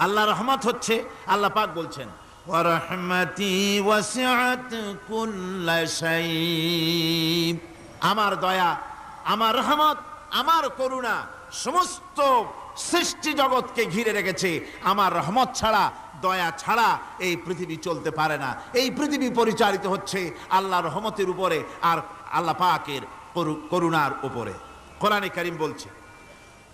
আল্লাহ রহমত হচ্ছে, আল্লাহ পাক বলছেন আমার দয়া, আমার রহমত, আমার করুণা সমস্ত সৃষ্টি জগৎকে ঘিরে রেখেছে। আমার রহমত ছাড়া, দয়া ছাড়া এই পৃথিবী চলতে পারে না। এই পৃথিবী পরিচালিত হচ্ছে আল্লাহ রহমতের উপরে আর আল্লাহ পাকের করু- করুণার উপরে। কোরআনে কারিম বলছে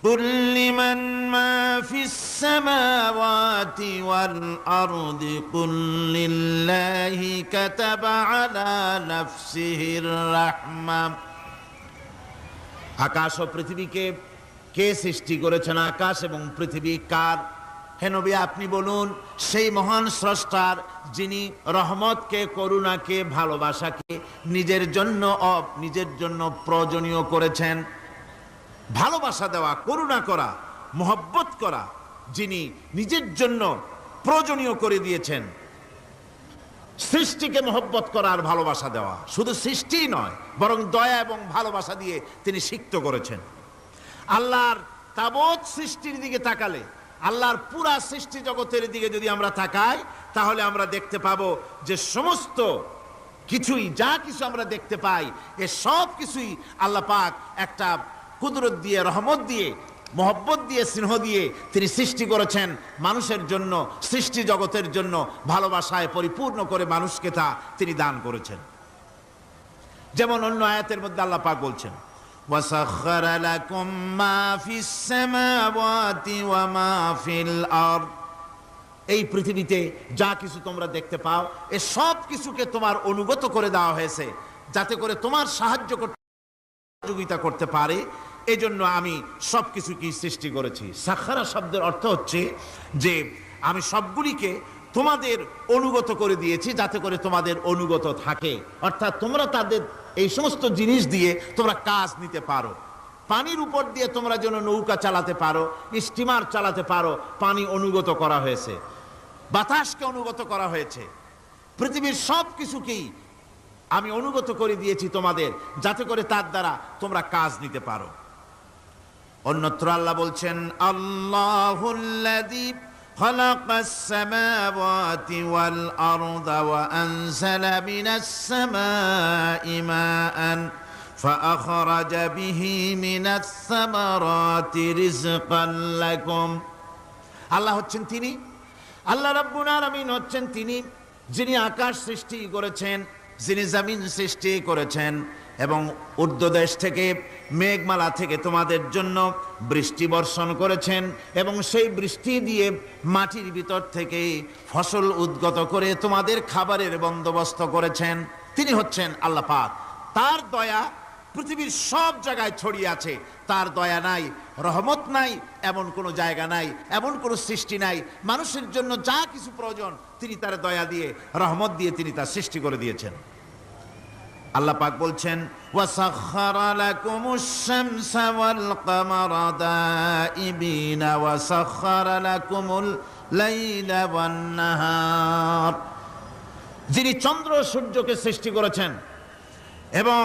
قل لمن ما في السماوات والأرض قل لله كتب على نفسه الرحمة আকাশ ও পৃথিবীকে কে সৃষ্টি করেছেন আকাশ এবং পৃথিবী কার হে নবী আপনি বলুন সেই মহান স্রষ্টার যিনি রহমতকে করুণাকে ভালোবাসাকে নিজের জন্য অ- নিজের জন্য প্রয়োজনীয় করেছেন ভালোবাসা দেওয়া, করুণা করা, মোহব্বত করা, যিনি নিজের জন্য প্রয়োজনীয় করে দিয়েছেন। সৃষ্টিকে মহব্বত করা আর ভালোবাসা দেওয়া, শুধু সৃষ্টি নয়, বরং দয়া এবং ভালোবাসা দিয়ে তিনি সিক্ত করেছেন। আল্লাহর তাবৎ সৃষ্টির দিকে তাকালে, আল্লাহর পুরা সৃষ্টি জগতের দিকে যদি আমরা তাকাই, তাহলে আমরা দেখতে পাব যে সমস্ত কিছুই, যা কিছু আমরা দেখতে পাই, এ সব কিছুই আল্লাহ পাক একটা কুদরত দিয়ে রহমত দিয়ে মহব্বত দিয়ে স্নেহ দিয়ে তিনি সৃষ্টি করেছেন মানুষের জন্য সৃষ্টি জগতের জন্য ভালোবাসায় পরিপূর্ণ করে মানুষকে তা তিনি দান করেছেন যেমন অন্য আয়াতের মধ্যে আল্লাহ পাক বলছেন وَسَخَّرَ لَكُم مَّا فِي السَّمَاوَاتِ وَمَا فِي الْأَرْضِ এই পৃথিবীতে যা কিছু তোমরা দেখতে পাও এ সব কিছুকে তোমার অনুগত করে দেওয়া হয়েছে যাতে করে তোমার সাহায্য করতে সহযোগিতা করতে পারে এজন্য আমি সব কিছুকেই সৃষ্টি করেছি। সাখারা শব্দের অর্থ হচ্ছে যে আমি সবগুলিকে তোমাদের অনুগত করে দিয়েছি, যাতে করে তোমাদের অনুগত থাকে। অর্থাৎ তোমরা তাদের এই সমস্ত জিনিস দিয়ে তোমরা কাজ নিতে পারো। পানির উপর দিয়ে তোমরা যেন নৌকা চালাতে পারো, স্টিমার চালাতে পারো, পানি অনুগত করা হয়েছে। বাতাসকে অনুগত করা হয়েছে। পৃথিবীর সব কিছুকেই আমি অনুগত করে দিয়েছি তোমাদের, যাতে করে তার দ্বারা তোমরা কাজ নিতে পারো। অন্যত্র আল্লাহ বলছেন আল্লাহুল্লাযী خلق السماوات والأرض وأنزل من السماء ماء فأخرج به من الثمرات رزقا لكم আল্লাহ হচ্ছেন তিনি আল্লাহ রাব্বুল আলামিন হচ্ছেন তিনি যিনি আকাশ সৃষ্টি করেছেন যিনি জমিন সৃষ্টি করেছেন এবং উর্ধ্বদেশ থেকে মেঘমালা থেকে তোমাদের জন্য বৃষ্টি বর্ষণ করেছেন এবং সেই বৃষ্টি দিয়ে মাটির ভিতর থেকে ফসল উদ্গত করে তোমাদের খাবারের বন্দোবস্ত করেছেন। তিনি হচ্ছেন আল্লাহ পাক। তার দয়া পৃথিবীর সব জায়গায় ছড়িয়ে আছে। তার দয়া নাই, রহমত নাই, এমন কোনো জায়গা নাই, এমন কোনো সৃষ্টি নাই। মানুষের জন্য যা কিছু প্রয়োজন, তিনি তার দয়া দিয়ে, রহমত দিয়ে তিনি তার সৃষ্টি করে দিয়েছেন। আল্লাহ পাক বলছেন যিনি চন্দ্র সূর্যকে সৃষ্টি করেছেন এবং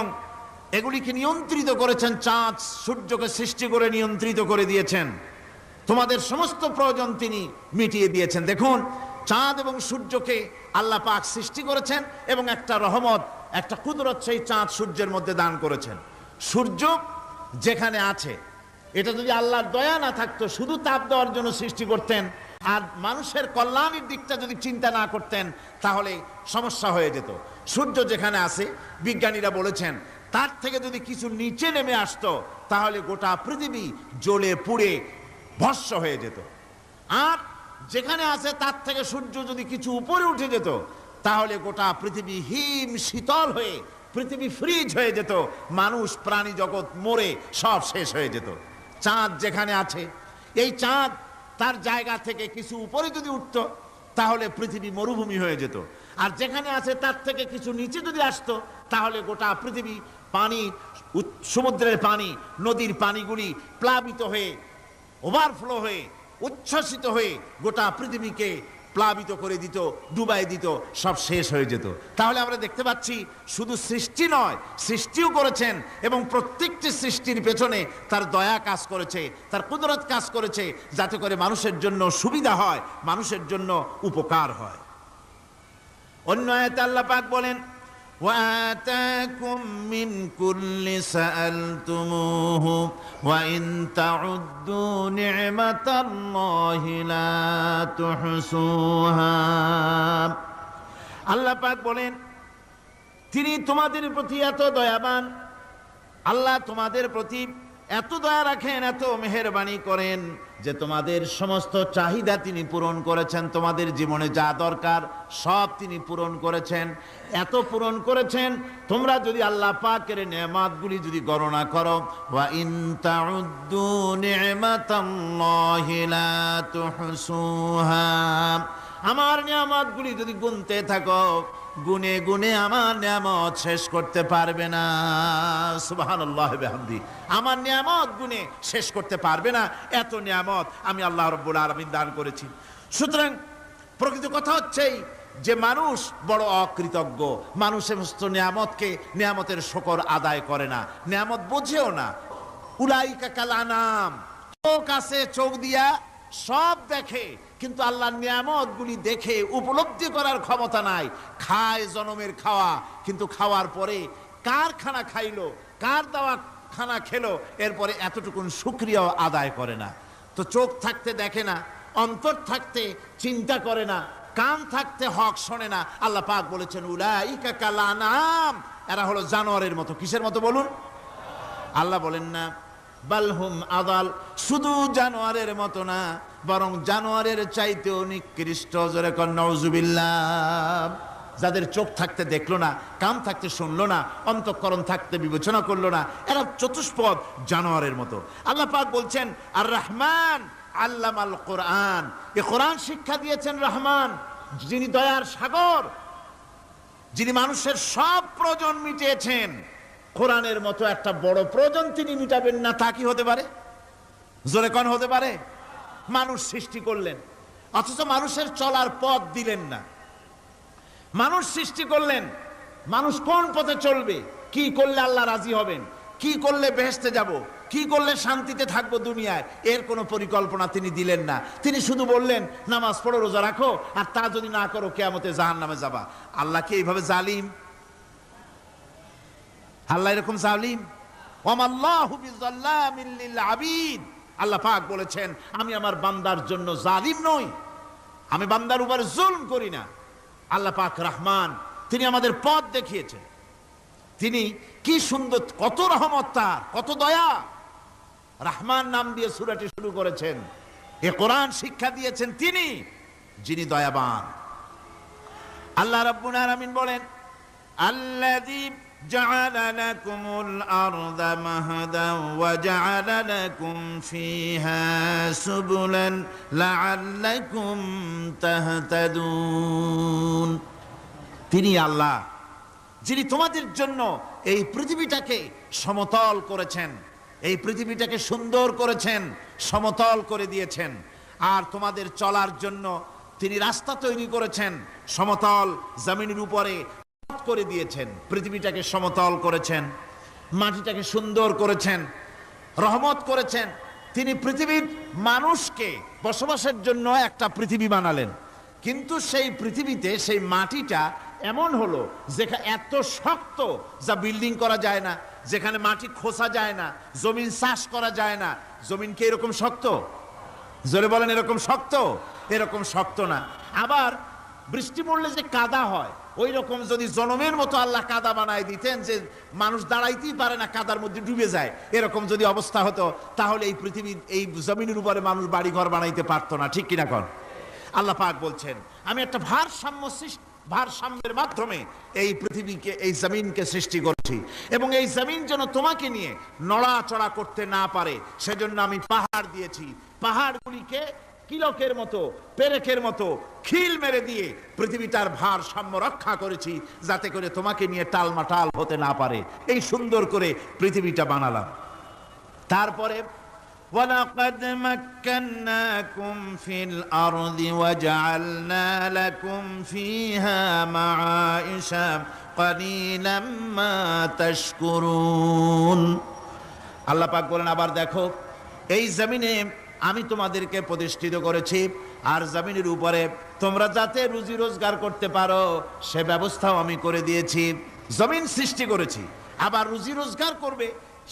এগুলিকে নিয়ন্ত্রিত করেছেন, চাঁদ সূর্যকে সৃষ্টি করে নিয়ন্ত্রিত করে দিয়েছেন, তোমাদের সমস্ত প্রয়োজন তিনি মিটিয়ে দিয়েছেন। দেখুন, চাঁদ এবং সূর্যকে আল্লাহ পাক সৃষ্টি করেছেন এবং একটা রহমত একটা কুদরত সেই চাঁদ সূর্যের মধ্যে দান করেছেন। সূর্য যেখানে আছে, এটা যদি আল্লাহর দয়া না থাকতো, শুধু তাপ দেওয়ার জন্য সৃষ্টি করতেন, আর মানুষের কল্যাণের দিকটা যদি চিন্তা না করতেন, তাহলে সমস্যা হয়ে যেত। সূর্য যেখানে আছে, বিজ্ঞানীরা বলেছেন, তার থেকে যদি কিছু নিচে নেমে আসতো, তাহলে গোটা পৃথিবী জ্বলে পুড়ে ভস্য হয়ে যেত। আর যেখানে আছে, তার থেকে সূর্য যদি কিছু উপরে উঠে যেত তাহলে গোটা পৃথিবী হিম শীতল হয়ে, পৃথিবী ফ্রিজ হয়ে যেত। মানুষ, প্রাণী জগৎ মরে, সব শেষ হয়ে যেত। চাঁদ যেখানে আছে, এই চাঁদ তার জায়গা থেকে কিছু উপরে যদি উঠত, তাহলে পৃথিবী মরুভূমি হয়ে যেত। আর যেখানে আছে, তার থেকে কিছু নিচে যদি আসতো, তাহলে গোটা পৃথিবী পানি সমুদ্রের পানি, নদীর পানিগুলি প্লাবিত হয়ে ওভারফ্লো হয়ে, উচ্ছ্বসিত হয়ে গোটা পৃথিবীকে প্লাবিত করে দিত, ডুবাই দিত, সব শেষ হয়ে যেত। তাহলে আমরা দেখতে পাচ্ছি শুধু সৃষ্টি নয়, সৃষ্টিও করেছেন এবং প্রত্যেকটি সৃষ্টির পেছনে তার দয়া কাজ করেছে, তার কুদরত কাজ করেছে, যাতে করে মানুষের জন্য সুবিধা হয়, মানুষের জন্য উপকার হয়। অন্য আয়াতে আল্লাহ পাক বলেন وآتاكم من كل سألتموه وإن تعدوا نعمة الله لا تحصوها আল্লাহ পাক বলেন তিনি তোমাদের প্রতি এত দয়াবান আল্লাহ তোমাদের প্রতি এত দয়া রাখেন, এত মেহেরবানি করেন যে তোমাদের সমস্ত চাহিদা তিনি পূরণ করেছেন, তোমাদের জীবনে যা দরকার সব তিনি পূরণ করেছেন। এত পূরণ করেছেন, তোমরা যদি আল্লাহ পাকের নেমাতগুলি যদি গণনা করো লা আমার নিয়ামতগুলি যদি গুনতে থাকো গুনে গুনে আমার নিয়ামত শেষ করতে পারবে না। বিহামদি। আমার নিয়ামত গুনে শেষ করতে পারবে না। এত নিয়ামত আমি আল্লাহ রব্বুল আলামিন দান করেছি। সুতরাং প্রকৃত কথা হচ্ছেই যে মানুষ বড় অকৃতজ্ঞ মানুষ সমস্ত নিয়ামতকে নিয়ামতের শকর আদায় করে না, নিয়ামত বোঝেও না। উলাইকা কালানাম চোখ আছে, চোখ দিয়া সব দেখে কিন্তু আল্লাহর নিয়ামত গুলি দেখে উপলব্ধি করার ক্ষমতা নাই। খায় জনমের খাওয়া, কিন্তু খাওয়ার পরে কার খানা খাইলো, কার দাওয়া খানা খেলো, এরপরে এতটুকুন সুক্রিয়াও আদায় করে না। তো চোখ থাকতে দেখে না, অন্তর থাকতে চিন্তা করে না, কান থাকতে হক শোনে না। আল্লাহ পাক বলেছেন, উলাইকা কালানাম। এরা হলো জানোয়ারের মতো। কিসের মতো বলুন? আল্লাহ বলেন না, বালহুম আদাল। শুধু জানোয়ারের মতো না বরং জানোয়ারের চাইতেও নিকৃষ্ট, জোরে কন্নজুবিল্লাহ যাদের চোখ থাকতে দেখল না, কান থাকতে শুনলো না, অন্তঃকরণ থাকতে বিবেচনা করল না, এরা চতুষ্পদ জানোয়ারের মতো। আল্লাহ পাক বলছেন আর রহমান আল্লাম আল কোরআন। এ কোরআন শিক্ষা দিয়েছেন রহমান, যিনি দয়ার সাগর, যিনি মানুষের সব প্রয়োজন মিটিয়েছেন। কোরআনের মতো একটা বড় প্রয়োজন তিনি মিটাবেন না, তা কি হতে পারে? জোরে কন, হতে পারে? মানুষ সৃষ্টি করলেন। অথচ মানুষের চলার পথ দিলেন না। মানুষ সৃষ্টি করলেন, মানুষ কোন পথে চলবে? কি করলে আল্লাহ রাজি হবেন? কি করলে বেহেস্তে যাব? কি করলে শান্তিতে থাকব দুনিয়ায়? এর কোনো পরিকল্পনা তিনি দিলেন না। তিনি শুধু বললেন, নামাজ পড়ো, রোজা রাখো, আর তা যদি না করো, কেয়ামতে জাহান নামে যাবা। আল্লাহ কি এইভাবে জালিম? আল্লাহ এরকম জালিম? আবিদ। আল্লাহ পাক বলেছেন, আমি আমার বান্দার জন্য জালিম নই। আমি বান্দার উপরে জুলম করি না। আল্লাহ পাক রহমান, তিনি আমাদের পথ দেখিয়েছেন। তিনি কি সুন্দর, কত রহমত তার, কত দয়া। রহমান নাম দিয়ে সুরাটি শুরু করেছেন। এ কোরআন শিক্ষা দিয়েছেন তিনি, যিনি দয়াবান। আল্লাহ রাব্বুল আলামিন বলেন, আল্লাযী جعل لكم الأرض مهدا وجعل لكم فيها سبلا لعلكم تهتدون তিনি আল্লাহ যিনি তোমাদের জন্য এই পৃথিবীটাকে সমতল করেছেন এই পৃথিবীটাকে সুন্দর করেছেন সমতল করে দিয়েছেন আর তোমাদের চলার জন্য তিনি রাস্তা তৈরি করেছেন সমতল জমিনের উপরে পথ করে দিয়েছেন, পৃথিবীটাকে সমতল করেছেন, মাটিটাকে সুন্দর করেছেন, রহমত করেছেন। তিনি পৃথিবীর মানুষকে বসবাসের জন্য একটা পৃথিবী বানালেন। কিন্তু সেই পৃথিবীতে সেই মাটিটা এমন হলো যেখানে এত শক্ত যা বিল্ডিং করা যায় না, যেখানে মাটি খোসা যায় না, জমিন চাষ করা যায় না। জমিন কি এরকম শক্ত? জোরে বলেন, এরকম শক্ত? এরকম শক্ত না। আবার বৃষ্টি পড়লে যে কাদা হয় ওই রকম যদি জনমের মতো আল্লাহ কাদা বানায় দিতেন যে মানুষ দাঁড়াইতেই পারে না, কাদার মধ্যে ডুবে যায়, এরকম যদি অবস্থা হতো, তাহলে এই পৃথিবীর, এই জমিনের উপরে মানুষ বাড়ি ঘর বানাইতে পারতো না, ঠিক কিনা কর আল্লাহ পাক বলছেন, আমি একটা ভারসাম্য সৃষ্টি, ভারসাম্যের মাধ্যমে এই পৃথিবীকে, এই জমিনকে সৃষ্টি করছি এবং এই জমিন যেন তোমাকে নিয়ে নড়াচড়া করতে না পারে, সেজন্য আমি পাহাড় দিয়েছি। পাহাড়গুলিকে কিলকের মতো পেরেকের মতো খিল মেরে দিয়ে পৃথিবীটার ভারসাম্য রক্ষা করেছি যাতে করে তোমাকে নিয়ে টালমাটাল হতে না পারে এই সুন্দর করে পৃথিবীটা বানালাম তারপরে ولقد مكناكم في الأرض وجعلنا لكم فيها معائش قليلا ما تشكرون আল্লাহ পাক বলেন আবার দেখো এই জমিনে আমি তোমাদেরকে প্রতিষ্ঠিত করেছি, আর জমিনের উপরে তোমরা যাতে রুজি রোজগার করতে পারো, সে ব্যবস্থাও আমি করে দিয়েছি, জমিন সৃষ্টি করেছি, আবার রুজি রোজগার করবে,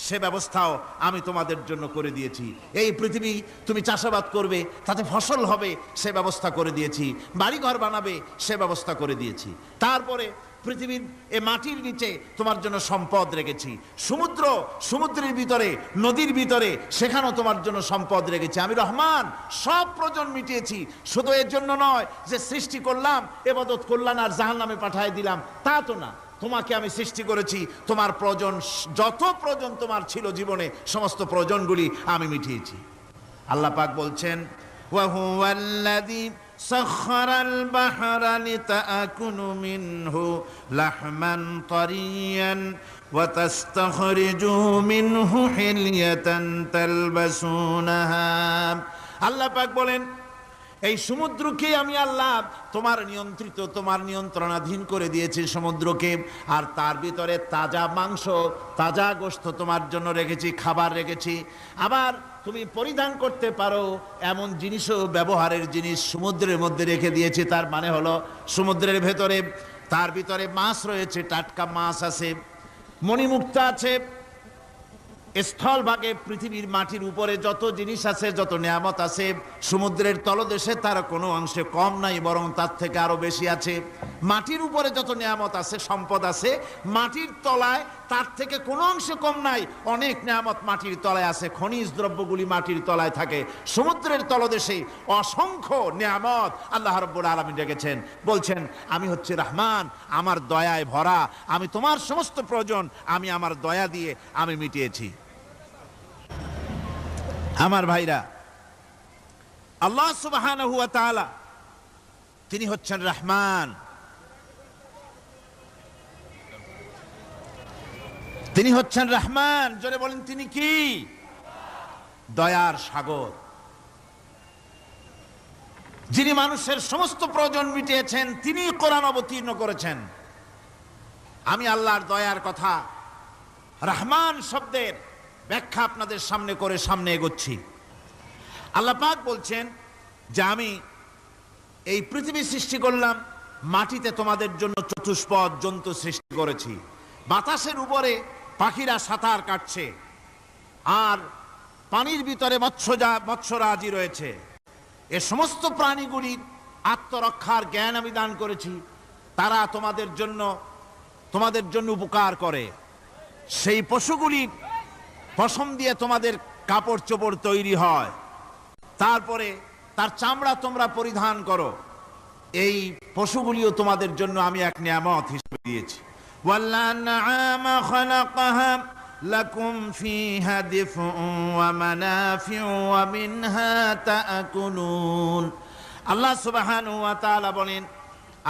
সে ব্যবস্থাও আমি তোমাদের জন্য করে দিয়েছি। এই পৃথিবী তুমি চাষাবাদ করবে, তাতে ফসল হবে, সে ব্যবস্থা করে দিয়েছি, বাড়িঘর বানাবে, সে ব্যবস্থা করে দিয়েছি। তারপরে পৃথিবীর এ মাটির নিচে তোমার জন্য সম্পদ রেখেছি। সমুদ্র, সমুদ্রের ভিতরে, নদীর ভিতরে, সেখানেও তোমার জন্য সম্পদ রেখেছি। আমি রহমান, সব প্রজন মিটিয়েছি। শুধু এর জন্য নয় যে সৃষ্টি করলাম, এবাদত করলাম আর জাহান নামে পাঠায় দিলাম, তা তো না। তোমাকে আমি সৃষ্টি করেছি। তোমার প্রজন যত প্রজন তোমার ছিল জীবনে, সমস্ত প্রজনগুলি আমি মিটিয়েছি। আল্লাহ পাক বলছেন ওয়াহুয়াল্লাযী سخر البحر لتأكلوا منه لحما طريا وتستخرجوا منه حلية تلبسونها আল্লাহ পাক বলেন এই সমুদ্রকে আমি আল্লাহ তোমার নিয়ন্ত্রিত, তোমার নিয়ন্ত্রণাধীন করে দিয়েছি সমুদ্রকে, আর তার ভিতরে তাজা মাংস, তাজা গোস্ত তোমার জন্য রেখেছি, খাবার রেখেছি। আবার তুমি পরিধান করতে পারো এমন জিনিসও, ব্যবহারের জিনিস সমুদ্রের মধ্যে রেখে দিয়েছি, তার মানে হলো সমুদ্রের ভেতরে, তার ভিতরে মাছ রয়েছে, টাটকা মাছ আছে, মণিমুক্তা আছে স্থলভাগে পৃথিবীর মাটির উপরে যত জিনিস আছে, যত নিয়ামত আছে, সমুদ্রের তলদেশে তার কোনো অংশে কম নাই, বরং তার থেকে আরও বেশি আছে। মাটির উপরে যত নিয়ামত আছে, সম্পদ আছে, মাটির তলায় তার থেকে কোনো অংশে কম নাই। অনেক নিয়ামত মাটির তলায় আছে, খনিজ দ্রব্যগুলি মাটির তলায় থাকে। সমুদ্রের তলদেশে অসংখ্য নিয়ামত আল্লাহ রব্বুল আলমী ডেকেছেন বলছেন, আমি হচ্ছে রহমান, আমার দয়ায় ভরা, আমি তোমার সমস্ত প্রয়োজন, আমি আমার দয়া দিয়ে আমি মিটিয়েছি। আমার ভাইরা, আল্লাহ তাআলা তিনি হচ্ছেন রহমান। তিনি হচ্ছেন রহমান। জোরে বলেন, তিনি কি? দয়ার সাগর। যিনি মানুষের সমস্ত প্রয়োজন মিটিয়েছেন, তিনি কোরআন অবতীর্ণ করেছেন। আমি আল্লাহর দয়ার কথা, রহমান শব্দের ব্যাখ্যা আপনাদের সামনে করে সামনে এগোচ্ছি। আল্লাহ পাক বলছেন যে আমি এই পৃথিবী সৃষ্টি করলাম, মাটিতে তোমাদের জন্য চতুষ্পদ জন্তু সৃষ্টি করেছি। বাতাসের উপরে পাখিরা সাঁতার কাটছে আর পানির ভিতরে মৎস্যজা, মৎস্যরাজি রয়েছে। এ সমস্ত প্রাণীগুলির আত্মরক্ষার জ্ঞান আমি দান করেছি। তারা তোমাদের জন্য তোমাদের জন্য উপকার করে। সেই পশুগুলির পশম দিয়ে তোমাদের কাপড় চোপড় তৈরি হয়। তারপরে তার চামড়া তোমরা পরিধান করো। এই পশুগুলিও তোমাদের জন্য আমি এক নিয়ামত হিসেবে দিয়েছি। লাকুম ফিহা দিফউন ওয়া মানাফিউ ওয়া মিনহা তাআকুলুন। আল্লাহ সুবহানাহু ওয়া তাআলা বলেন,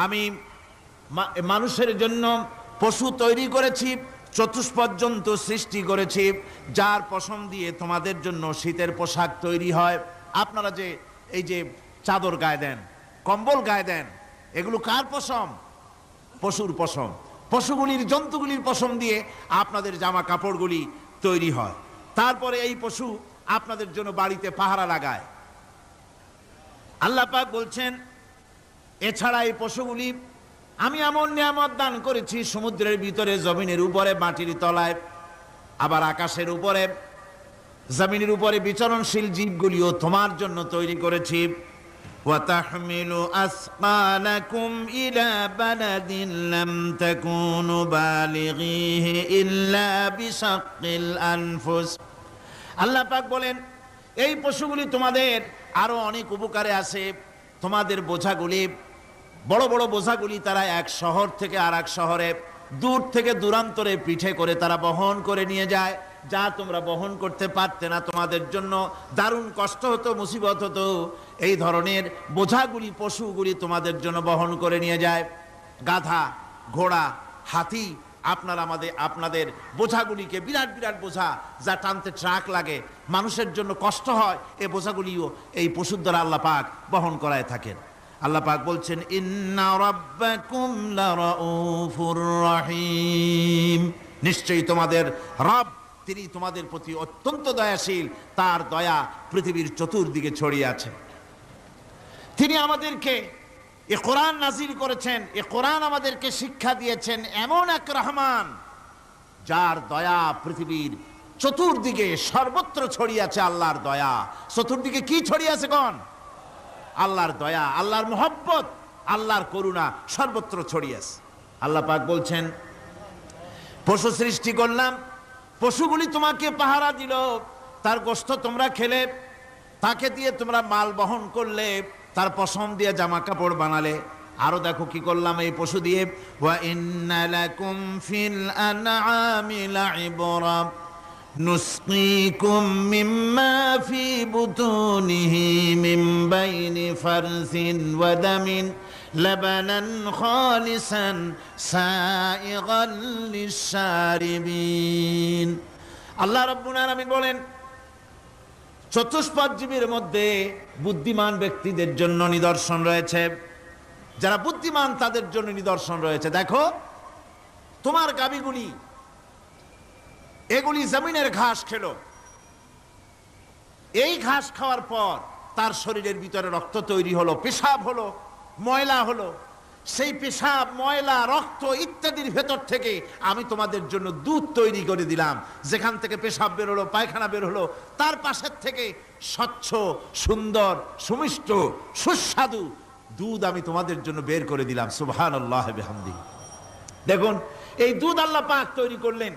আমি মানুষের জন্য পশু তৈরি করেছি চতুষ্পদ জন্তু সৃষ্টি করেছি, যার পশম দিয়ে তোমাদের জন্য শীতের পোশাক তৈরি হয়। আপনারা যে, এই যে চাদর গায়ে দেন, কম্বল গায়ে দেন, এগুলো কার পশম? পশুর পশম। পশুগুলির, জন্তুগুলির পশম দিয়ে আপনাদের জামা কাপড়গুলি তৈরি হয়। তারপরে এই পশু আপনাদের জন্য বাড়িতে পাহারা লাগায়। আল্লাহ পাক বলছেন, এছাড়া এই পশুগুলি আমি এমন নিয়ামত দান করেছি সমুদ্রের ভিতরে জমিনের উপরে মাটির তলায় আবার আকাশের উপরে জমিনের উপরে বিচরণশীল জীবগুলিও তোমার জন্য তৈরি করেছি وتحمل أثقالكم إلى بلد لم تكونوا بالغيه إلا بشق الأنفس আল্লাহ পাক বলেন এই পশুগুলি তোমাদের আরো অনেক উপকারে আছে তোমাদের বোঝাগুলি বড় বড় বোঝাগুলি তারা এক শহর থেকে আর এক শহরে, দূর থেকে দূরান্তরে পিঠে করে তারা বহন করে নিয়ে যায়। যা তোমরা বহন করতে পারতে না তোমাদের জন্য, দারুণ কষ্ট হতো, মুসিবত হতো। এই ধরনের বোঝাগুলি, পশুগুলি তোমাদের জন্য বহন করে নিয়ে যায়। গাধা, ঘোড়া, হাতি, আপনার আমাদের, আপনাদের বোঝাগুলিকে বিরাট বিরাট বোঝা যা টানতে ট্রাক লাগে। মানুষের জন্য কষ্ট হয় এই বোঝাগুলিও এই পশুর দ্বারা আল্লাহ পাক বহন করায় থাকেন। আল্লাহ পাক বলছেন, ইন্না রাব্বাকুম নিশ্চয়ই তোমাদের রব, তিনি তোমাদের প্রতি অত্যন্ত দয়াশীল, তার দয়া পৃথিবীর চতুর্দিকে ছড়িয়ে আছে। তিনি আমাদেরকে এ কোরআন নাজিল করেছেন, এ কোরআন আমাদেরকে শিক্ষা দিয়েছেন এমন এক রহমান, যার দয়া পৃথিবীর চতুর্দিকে সর্বত্র ছড়িয়ে আছে, আল্লাহর দয়া। চতুর্দিকে কি ছড়িয়ে আছে কোন? আল্লাহর দয়া, আল্লাহর মোহব্বত, আল্লাহর করুণা সর্বত্র ছড়িয়ে আছে। আল্লাহ পাক বলছেন, পশু সৃষ্টি করলাম, পশুগুলি তোমাকে পাহারা দিল, তার গোস্ত তোমরা খেলে, তাকে দিয়ে তোমরা মাল বহন করলে, তার পশম দিয়ে জামা কাপড় বানালে। আরও দেখো কি করলাম এই পশু দিয়ে نسقيكم مما في بطونه من بين فرث ودم لبنا خالصا سائغا للشاربين আল্লাহ রব্বুল আলামিন বলেন চতুষ্পদ জীবের মধ্যে বুদ্ধিমান ব্যক্তিদের জন্য নিদর্শন রয়েছে যারা বুদ্ধিমান তাদের জন্য নিদর্শন রয়েছে দেখো তোমার গাবিগুলি এগুলি জমিনের ঘাস খেলো। এই ঘাস খাওয়ার পর তার শরীরের ভিতরে রক্ত তৈরি হলো, পেশাব হলো, ময়লা হলো। সেই পেশাব, ময়লা, রক্ত ইত্যাদির ভেতর থেকে আমি তোমাদের জন্য দুধ তৈরি করে দিলাম। যেখান থেকে পেশাব বের হলো, পায়খানা বের হলো, তার পাশের থেকে স্বচ্ছ, সুন্দর, সুমিষ্ট, সুস্বাদু দুধ আমি তোমাদের জন্য বের করে দিলাম। সুবহান আল্লাহ দেখুন, এই দুধ আল্লাহ পাক তৈরি করলেন।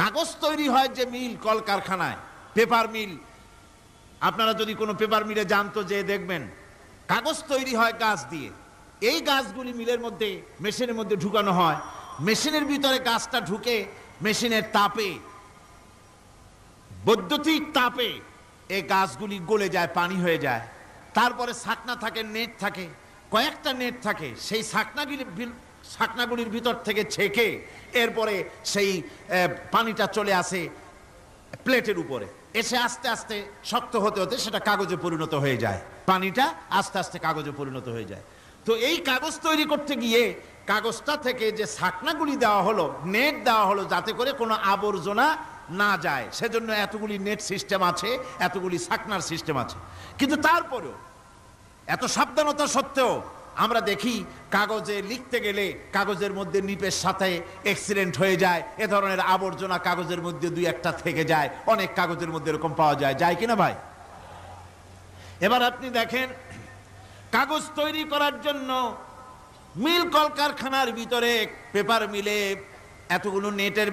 কাগজ তৈরি হয় যে মিল কলকারখানায়, পেপার মিল। আপনারা যদি কোনো পেপার মিলে জানতো যে দেখবেন, কাগজ তৈরি হয় গাছ দিয়ে। এই গাছগুলি মিলের মধ্যে, মেশিনের মধ্যে ঢুকানো হয়। মেশিনের ভিতরে গাছটা ঢুকে মেশিনের তাপে, বৈদ্যুতিক তাপে এই গাছগুলি গলে যায়, পানি হয়ে যায়। তারপরে ছাকনা থাকে, নেট থাকে। কয়েকটা নেট থাকে। সেই ছাকনাগুলি ছাকনাগুলির ভিতর থেকে ছেঁকে এরপরে সেই পানিটা চলে আসে প্লেটের উপরে। এসে আস্তে আস্তে শক্ত হতে হতে সেটা কাগজে পরিণত হয়ে যায়। পানিটা আস্তে আস্তে কাগজে পরিণত হয়ে যায়। তো এই কাগজ তৈরি করতে গিয়ে কাগজটা থেকে যে ছাকনাগুলি দেওয়া হলো, নেট দেওয়া হলো, যাতে করে কোনো আবর্জনা না যায়। সেজন্য এতগুলি নেট সিস্টেম আছে, এতগুলি ছাকনার সিস্টেম আছে। কিন্তু তারপরেও, এত সাবধানতা সত্ত্বেও আমরা দেখি কাগজে লিখতে গেলে কাগজের মধ্যে নিপের সাথে অ্যাক্সিডেন্ট হয়ে যায়। এ ধরনের আবর্জনা কাগজের মধ্যে দুই একটা থেকে যায়। অনেক কাগজের মধ্যে এরকম পাওয়া যায়। যায় কিনা ভাই? এবার আপনি দেখেন, কাগজ তৈরি করার জন্য মিল কলকারখানার ভিতরে পেপার মিলে এতগুলো নেটের